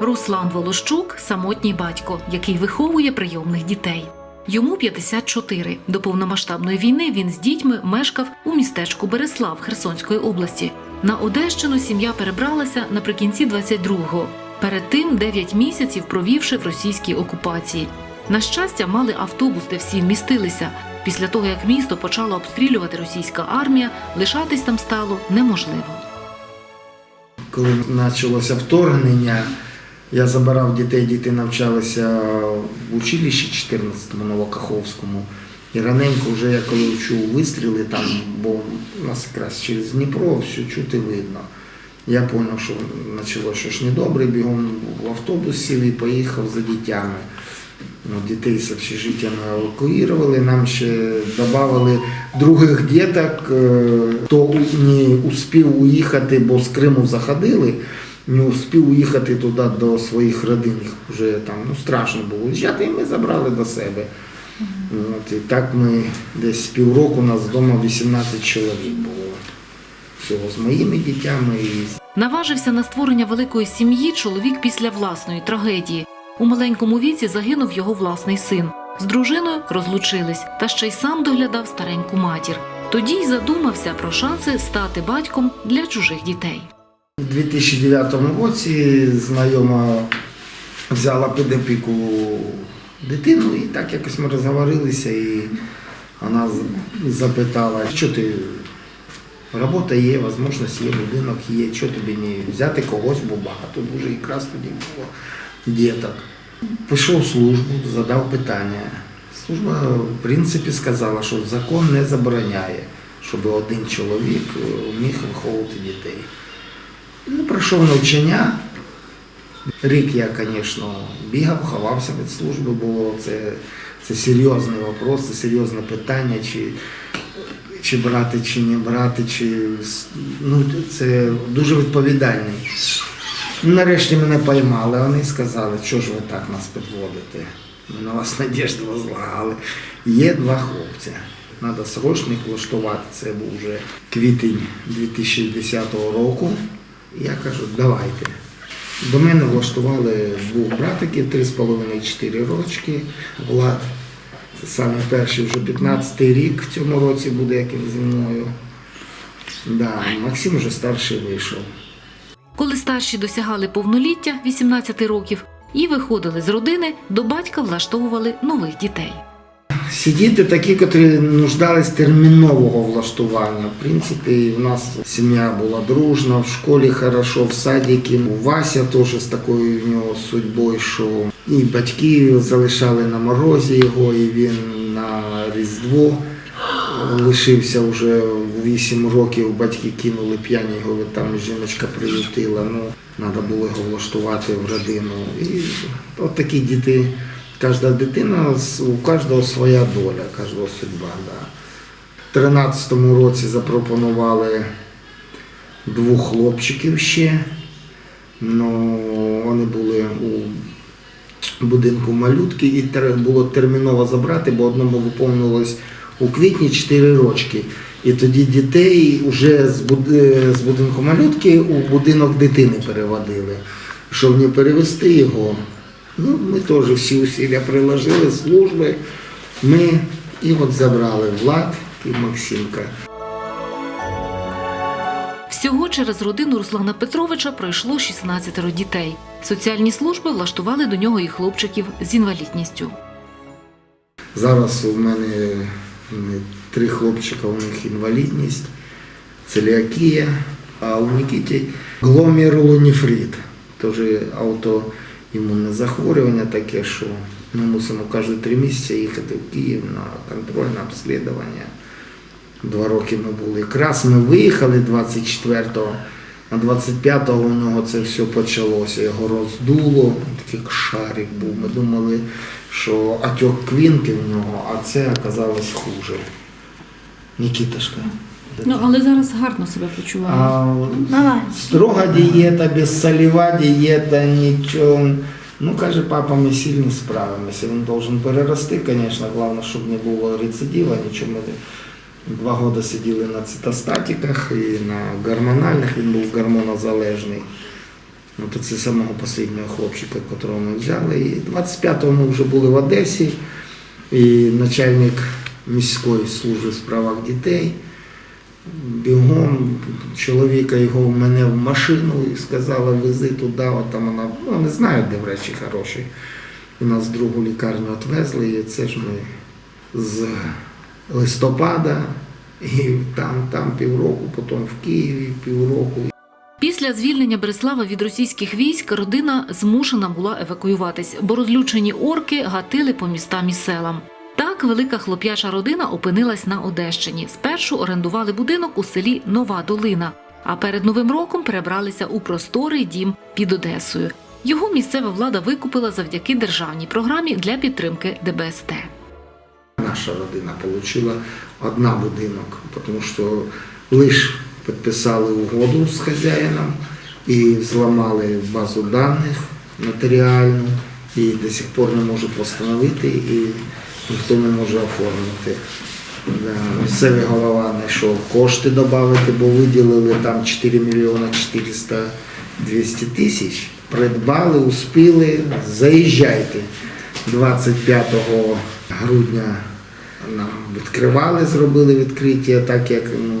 Руслан Волощук самотній батько, який виховує прийомних дітей. Йому 54. До повномасштабної війни він з дітьми мешкав у містечку Береслав Херсонської області. На Одещину сім'я перебралася наприкінці 22-го. Перед тим 9 місяців провівши в російській окупації. На щастя, мали автобус, де всі вмістилися. Після того, як місто почала обстрілювати російська армія, лишатись там стало неможливо. Коли почалося вторгнення, я забирав дітей, діти навчалися в училищі 14-му Новокаховському. І раненько вже я коли чув вистріли там, бо у нас якраз через Дніпро все чути видно. Я зрозумів, що почалося щось недобре, бігом в автобус сів і поїхав за дітями. Ну, дітей з общежиття ми евакуювали, нам ще додали других діток, е, хто не успів уїхати, бо з Криму заходили, не успів уїхати туди до своїх родин. Вже там ну, страшно було уїжджати, і ми забрали до себе. От, і так ми десь півроку у нас вдома 18 чоловік було. Всього з моїми дітями і Наважився на створення великої сім'ї чоловік після власної трагедії. У маленькому віці загинув його власний син. З дружиною розлучились, та ще й сам доглядав стареньку матір. Тоді й задумався про шанси стати батьком для чужих дітей. У 2009 році знайома взяла під опіку дитину, і так якось ми розговорилися, і вона запитала, що ти робота є, можливість є, будинок є, що тобі не взяти когось, бо багато дуже якраз тоді було діток. Пішов в службу, задав питання. Служба, в принципі, сказала, що закон не забороняє, щоб один чоловік е, міг виховувати дітей. Ну, пройшов навчання. Рік я, звісно, бігав, ховався від служби, було це, це серйозний вопрос, це серйозне питання, чи, чи брати, чи не брати, чи ну, це дуже відповідальний. Нарешті мене поймали, вони сказали, що ж ви так нас підводите. Ми на вас надіжду возлагали. Є два хлопці. Треба срочно влаштувати. Це був вже квітень 2010 року. Я кажу, давайте. До мене влаштували двох братиків, 3,5-4 рочки. Влад. Це саме перший вже 15-й рік в цьому році буде, як він зі мною. Да, Максим вже старший вийшов. Коли старші досягали повноліття 18 років і виходили з родини, до батька влаштовували нових дітей. Сидіти такі, які нуждались термінового влаштування. В принципі, в нас сім'я була дружна, в школі хорошо, в садіки. У Вася теж з такою в нього судьбою, що і батьки залишали на морозі його, і він на Різдво лишився вже в 8 років. Батьки кинули п'яні його, там жіночка приютила. Ну, треба було його влаштувати в родину. І от такі діти. Кожна дитина, у кожного своя доля, кожного судьба. Да. У 13-му році запропонували двох хлопчиків ще. Ну, вони були у будинку малютки і було терміново забрати, бо одному виповнилось у квітні 4 рочки. І тоді дітей вже е, з будинку малютки у будинок дитини переводили. Щоб не перевести його, ну, ми теж всі усилля приложили, служби. Ми і от забрали Влад і Максимка. Всього через родину Руслана Петровича пройшло 16 дітей. Соціальні служби влаштували до нього і хлопчиків з інвалідністю. Зараз у мене три хлопчика, у них інвалідність, целіакія, а у Нікіті гломерулонефрит, теж аутоімунне захворювання таке, що ми мусимо кожні три місяці їхати в Київ на контрольне обслідування. Два роки ми були. Якраз ми виїхали 24-го, а 25-го у нього це все почалося. Його роздуло, такий шарик був. Ми думали, що отек квінки в нього, а це оказалось хуже. Нікіташка. Ну, але зараз гарно себе почуваю. А, строга дієта, безсолева дієта, нічого. Ну, каже, папа, ми сильно справимося. Він должен перерости, звісно, головне, щоб не було рецидива, нічого. Ми два роки сиділи на цитостатиках і на гормональних, він був гормонозалежний. От це самого останнього хлопчика, якого ми взяли. І 25-го ми вже були в Одесі, і начальник міської служби в справах дітей. Бігом чоловіка його в мене в машину і сказала, вези туди, от там вона, ну не знаю, де врачі хороші. І нас в другу лікарню відвезли, і це ж ми з листопада, і там, там півроку, потім в Києві півроку. Після звільнення Береслава від російських військ родина змушена була евакуюватись, бо розлючені орки гатили по містам і селам. Так велика хлоп'яча родина опинилась на Одещині. Спершу орендували будинок у селі Нова Долина, а перед новим роком перебралися у просторий дім під Одесою. Його місцева влада викупила завдяки державній програмі для підтримки ДБСТ. Наша родина отримала одна будинок, тому що лише підписали угоду з хазяїном і зламали базу даних нотаріальну, і до сих пор не можуть встановити, і ніхто не може оформити. Місцевий голова знайшов кошти додати, бо виділили там 4 мільйони 400 200 тисяч. Придбали, успіли, заїжджайте. 25 грудня нам відкривали, зробили відкриття, так як ну,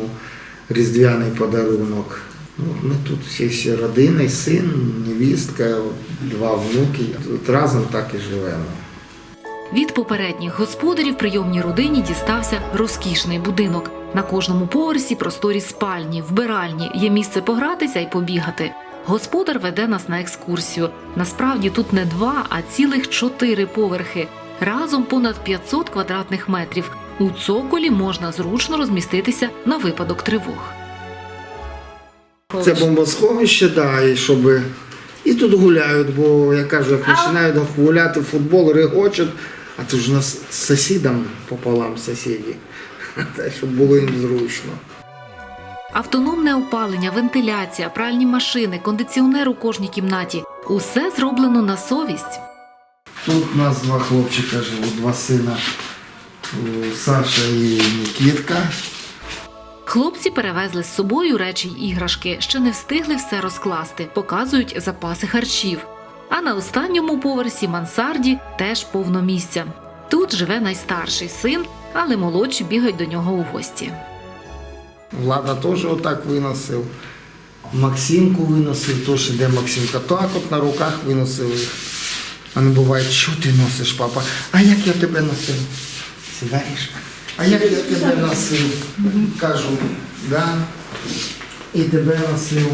різдвяний подарунок. Ну, ми тут всі, всі родина, син, невістка, два внуки. Тут разом так і живемо. Від попередніх господарів прийомній родині дістався розкішний будинок. На кожному поверсі просторі спальні, вбиральні, є місце погратися і побігати. Господар веде нас на екскурсію. Насправді тут не два, а цілих чотири поверхи. Разом понад 500 квадратних метрів. У цоколі можна зручно розміститися на випадок тривог. Це бомбосховище, да, і щоб і тут гуляють, бо я кажу, як починають гуляти в футбол, регочуть, а тут ж у нас з сусідом пополам сусіді. Щоб було їм зручно. Автономне опалення, вентиляція, пральні машини, кондиціонер у кожній кімнаті усе зроблено на совість. Тут у нас два хлопчика живуть, два сина. Саша і Нікітка. Хлопці перевезли з собою речі й іграшки, ще не встигли все розкласти, показують запаси харчів. А на останньому поверсі мансарді теж повно місця. Тут живе найстарший син, але молодші бігають до нього у гості. Влада теж отак виносив. Максимку виносив, теж іде Максимка. Так от на руках виносив їх. А не буває, що ти носиш, папа? А як я тебе носив? Сідаєш? А як я тебе носив? Кажу, да. І тебе носив.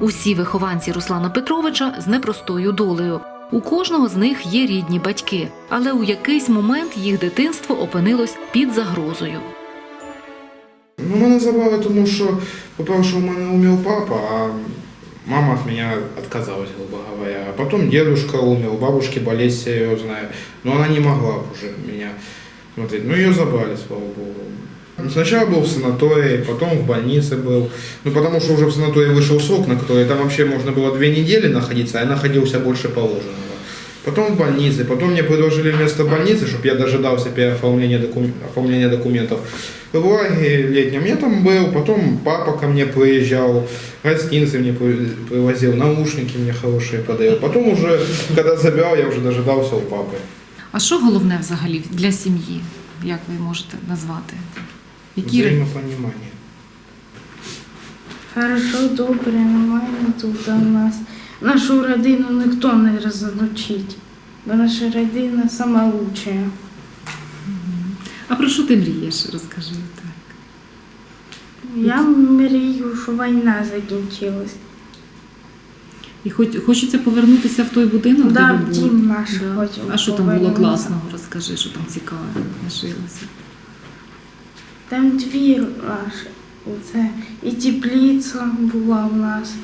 Усі вихованці Руслана Петровича з непростою долею. У кожного з них є рідні батьки, але у якийсь момент їх дитинство опинилось під загрозою. Ну, мене забавило, тому що, по-перше, у мене умер папа, а мама от меня отказалась, грубо говоря. А потом дедушка умер, у бабушки болезнь серьезная, но она не могла уже меня смотреть. Ну, ее забрали, слава богу. Сначала был в санатории, потом в больнице был. Ну, потому что уже в санатории вышел срок, на который там вообще можно было две недели находиться, а я находился больше положенного. Потом в больнице, потом мне предложили вместо больницы, чтобы я дожидался переоформления докум- оформления документов. В лагере летнем я там был, потом папа ко мне приезжал, гостинцы мне при- привозил, наушники мне хорошие подает. Потом уже, когда забирал, я уже дожидался у папы. А що головне взагалі для сім'ї? Як ви можете назвати? Які Взаимопонимание. Хорошо, добре, нормально тут у нас. Нашу родину ніхто не розлучить, бо наша родина сама лучшая. А про що ти мрієш? Розкажи так. Я мрію, що війна закінчилась. І хоч хочеться повернутися в той будинок, Да, де в ви були? дім наш Да. А що там було повернутися. класного? Розкажи, що там цікаве лишилося. Там двір наш, оце, і теплиця була в нас.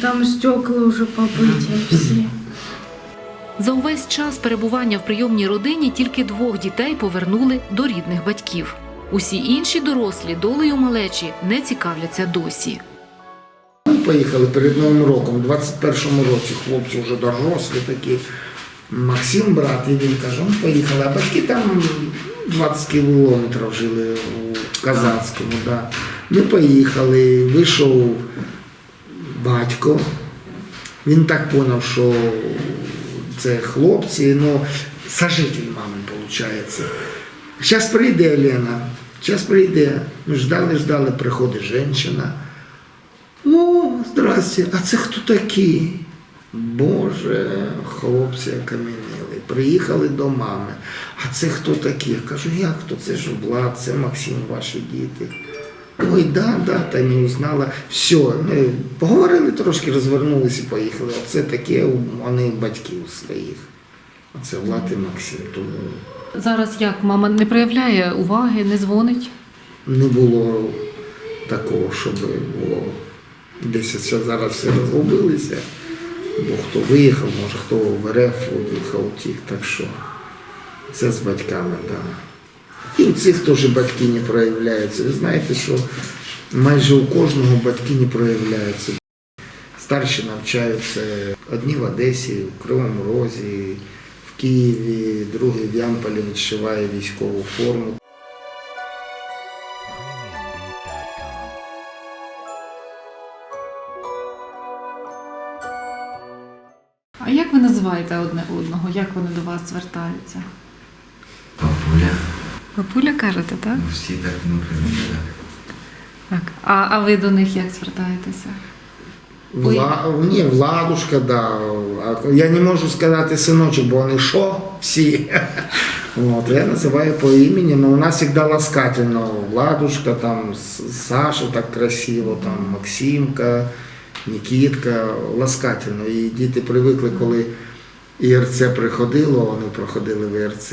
Там стекла вже побиті всі. За увесь час перебування в прийомній родині тільки двох дітей повернули до рідних батьків. Усі інші дорослі долею малечі не цікавляться досі. Ми поїхали перед Новим роком, у 21-му році хлопці вже дорослі такі. Максим, брат, і він каже, ну поїхали. А батьки там 20 кілометрів жили у Казанському. Да. Ми поїхали, вийшов батько. Він так зрозумів, що це хлопці, ну, сожитель мамин, виходить. Зараз прийде Лена, зараз прийде. Ми ждали, ждали, приходить жінка. О, здрасте, а це хто такі? Боже, хлопці окам'янили. Приїхали до мами. А це хто такі? Я кажу, як хто? Це ж Влад, це Максим, ваші діти. Ой, да, да, та не узнала. Все, ми поговорили трошки, розвернулися і поїхали. Оце таке вони батьків своїх. Оце Влад і Максим. Тому Зараз як мама не проявляє уваги, не дзвонить? не було такого, щоб було. Десь все зараз все розгубилися. Бо хто виїхав, може хто в РФ виїхав, утік. Так що це з батьками, так. Да. І у цих теж батьки не проявляються. Ви знаєте, що майже у кожного батьки не проявляються. Старші навчаються одні в Одесі, в Кривому Розі, в Києві, другий в Ямполі відшиває військову форму. Називаєте одне одного? Як вони до вас звертаються? Папуля. Папуля кажете, так? Ну, всі так, ну, так. Так. А, а ви до них як звертаєтеся? Вла... Ні, Владушка, да. Я не можу сказати синочок, бо вони що? Всі. От, я називаю по імені, але у нас завжди ласкательно. Владушка, там, Саша так красиво, там, Максимка, Нікітка, ласкательно. І діти привикли, коли ІРЦ приходило, вони проходили в ІРЦ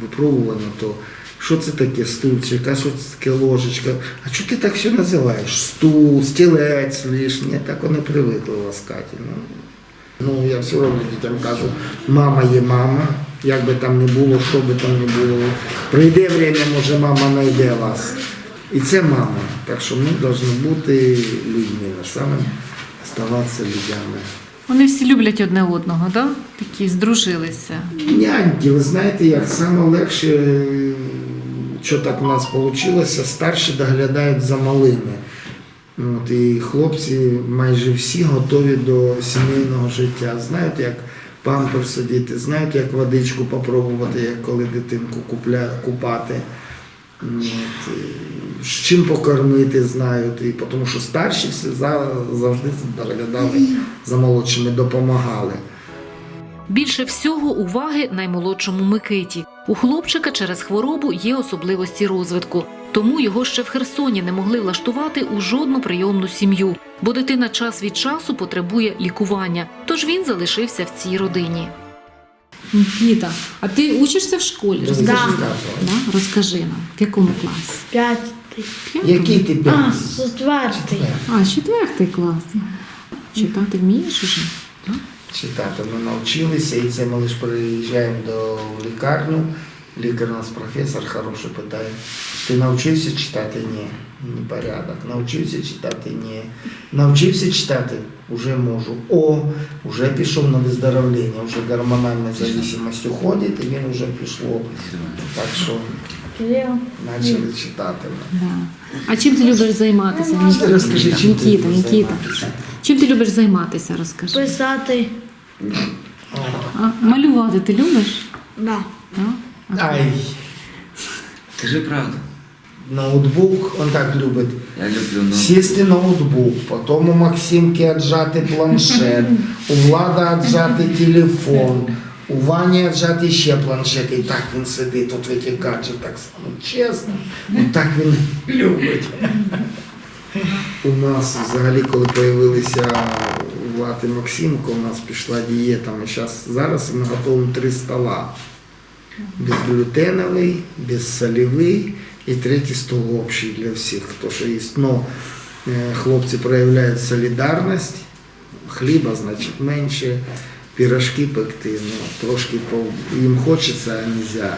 випробування, то що це таке стульчик, а що це таке ложечка? А чого ти так все називаєш? Стул, стілець лишнє, так вони привикли ласкательно. Ну, я все одно дітям кажу, мама є мама, як би там не було, що би там не було. Прийде время, може мама знайде вас. І це мама. Так що ми повинні бути людьми, а саме ставатися людьми. Вони всі люблять одне одного, да? Такі здружилися. Няньки, ви знаєте, як саме легше, що так у нас вийшло, старші доглядають за малими. От, і хлопці майже всі готові до сімейного життя. Знають, як памперс одіти, знають, як водичку попробувати, як коли дитинку купля, купати. От, з чим покормити знають. І, тому що старші всі за- завжди доглядали за молодшими, допомагали. Більше всього уваги наймолодшому Микиті. У хлопчика через хворобу є особливості розвитку, тому його ще в Херсоні не могли влаштувати у жодну прийомну сім'ю, бо дитина час від часу потребує лікування. Тож він залишився в цій родині. Нікіта, а ти учишся в школі? Розкажи, да? Розкажи нам, в якому класі? П'ятий. Який ти А, п'ятий? четвертий. А, четвертий клас. Читати вмієш уже? Так? читати. Ми навчилися, і це ми лише приїжджаємо до лікарню. Лікар у нас професор хороший питає. Ти навчився читати? Ні. Непорядок. Навчився читати? Ні. Навчився читати? Уже можу. О, вже пішов на виздоровлення, вже гормональна зависимость уходить, і він вже пішло. Так що Кирил. почали читати. Да. А чим ти любиш займатися? Нікіта? Розкажи, чим ти Нікіта, любиш Нікіта. займатися? Чим ти любиш займатися? Розкажи. Писати. А, малювати ти любиш? Да. Так? Ай, Скажи правду. ноутбук, он так любить. Я люблю ну, Сісти ноутбук, потім у Максимки віджати планшет, у Влада віджати телефон, у Вані віджати ще планшет. І так він сидить, тут в этих гаджетах само чесно. От так він любить. У нас взагалі, коли з'явилися Влад і Максимка, у нас пішла дієта. Ми щас, зараз ми готуємо три стола. Безглютеновий, безсолевий і третій стол общий для всіх, хто що є. Но е, хлопці проявляють солідарність, хліба, значить, менше, пірожки пекти, ну, трошки їм хочеться, а не можна.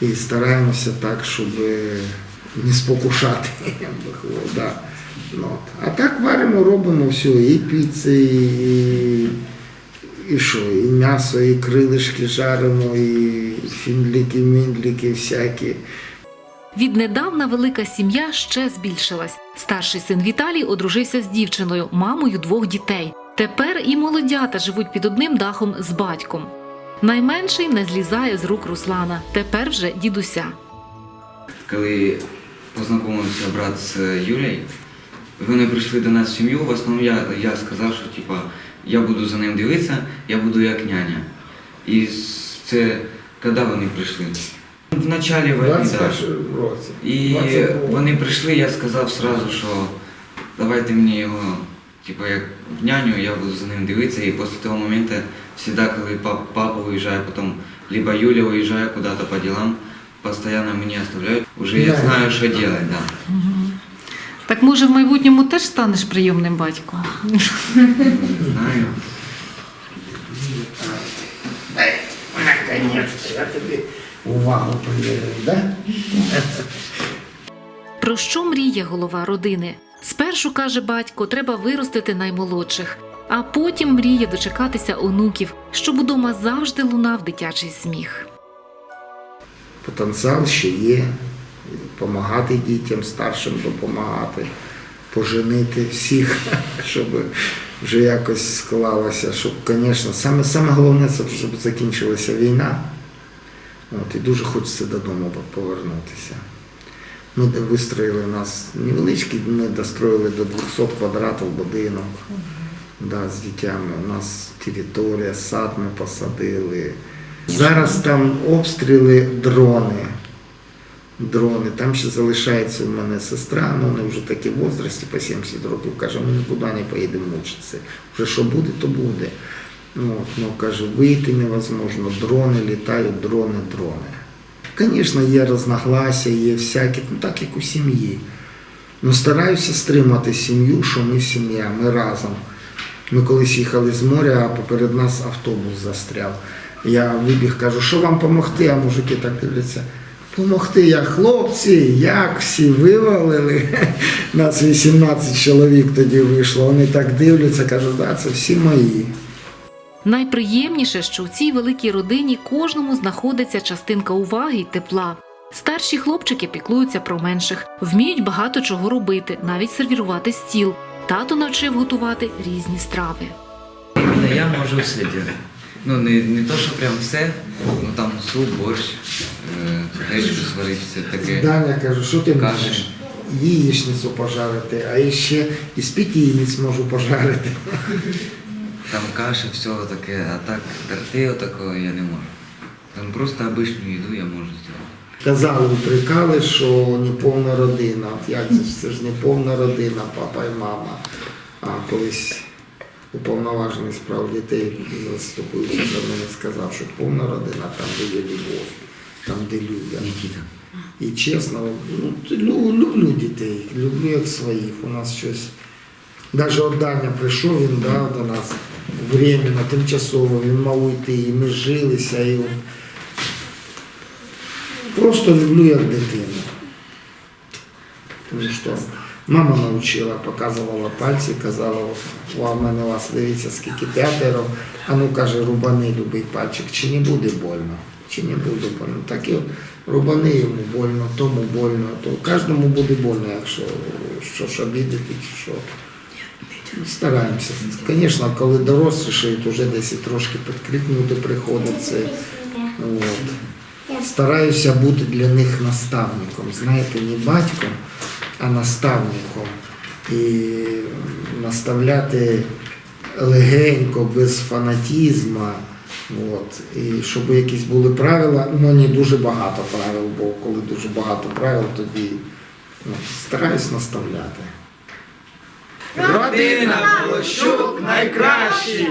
І стараємося так, щоб не спокушати. да. А так варимо, робимо все, і піци, і, і що, і м'ясо, і крилишки жаримо, і фіндліки, міндліки всякі. Віднедавна велика сім'я ще збільшилась. Старший син Віталій одружився з дівчиною, мамою двох дітей. Тепер і молодята живуть під одним дахом з батьком. Найменший не злізає з рук Руслана, тепер вже дідуся. Коли познайомився брат з Юлією, вони прийшли до нас в сім'ю, в основному я, я сказав, що типа, я буду за ним дивитися, я буду як няня. І це коли вони прийшли? В началі війни, 21 році. І вони прийшли, я сказав сразу, що давайте мені його, типу, як няню, я буду за ним дивитися. І після того моменту, завжди, коли пап- папа виїжджає, потім либо Юля виїжджає куди-то по ділам, постійно мені оставляють. Уже я знаю, що робити, да. Так може в майбутньому теж станеш прийомним батьком? Знаю. Наконец-то, я тобі увагу приділив, да? Про що мріє голова родини? Спершу каже батько, треба виростити наймолодших, а потім мріє дочекатися онуків, щоб удома завжди лунав дитячий сміх. Потенціал ще є. Допомагати дітям, старшим допомагати, поженити всіх, щоб вже якось склалося. Щоб, звісно, саме, саме головне це щоб закінчилася війна. От, і дуже хочеться додому повернутися. Ми вистроїли нас невеличкий, ми достроїли до 200 квадратів будинок да, з дітьми. У нас територія, сад ми посадили. Зараз там обстріли дрони. Дрони. Там ще залишається у мене сестра, ну вона вже такі в возрасті по 70 років, каже, ми нікуди не поїдемо мучитися. Вже що буде, то буде. Ну, От, ну, каже, вийти невозможно, дрони літають, дрони, дрони. Звісно, є розногласія, є всякі, ну так як у сім'ї. Ну, стараюся стримати сім'ю, що ми сім'я, ми разом. Ми колись їхали з моря, а поперед нас автобус застряв. Я вибіг, кажу, що вам допомогти, а мужики так дивляться. Помогти як хлопці, як всі вивалили. Нас 18 чоловік тоді вийшло. Вони так дивляться, кажуть, да, це всі мої. Найприємніше, що у цій великій родині кожному знаходиться частинка уваги й тепла. Старші хлопчики піклуються про менших, вміють багато чого робити, навіть сервірувати стіл. Тато навчив готувати різні страви. Я можу все робити. Ну, не, не то, що прям все, ну там суп, борщ, е, гречку сварити, все таке. Даня кажу, що ти Каші. можеш? Яєчницю пожарити, а ще і яєць можу пожарити. Там каша, все таке, а так торти такого я не можу. Там просто обичну їду я можу зробити. Казали, упрекали, що не повна родина. От як це ж це ж не повна родина, папа і мама. А колись уповноважений справ дітей заступився за мене, сказав, що повна родина там, де є любов, там, де. Нікіта. І чесно, ну, люблю дітей, люблю як своїх. У нас щось. Навіть от Даня прийшов він да, до нас временно, тимчасово, він мав уйти, і ми жилися. І Просто люблю як дитину. Тому що мама навчила, показувала пальці, казала, «О, а в мене у вас дивіться, скільки п'ятеро, а ну каже, рубани любий пальчик, чи не буде больно, чи не буде больно. Так і рубани йому больно, тому больно, то кожному буде больно, якщо що ж обідати, чи що. Стараємося. Звісно, коли дорослішають, вже десь трошки підкрикнути приходиться. От. Стараюся бути для них наставником. Знаєте, не батьком, а наставником. І наставляти легенько, без фанатізму. От. І щоб якісь були правила, ну не дуже багато правил, бо коли дуже багато правил, тоді ну, стараюсь наставляти. Родина Волощук найкращі!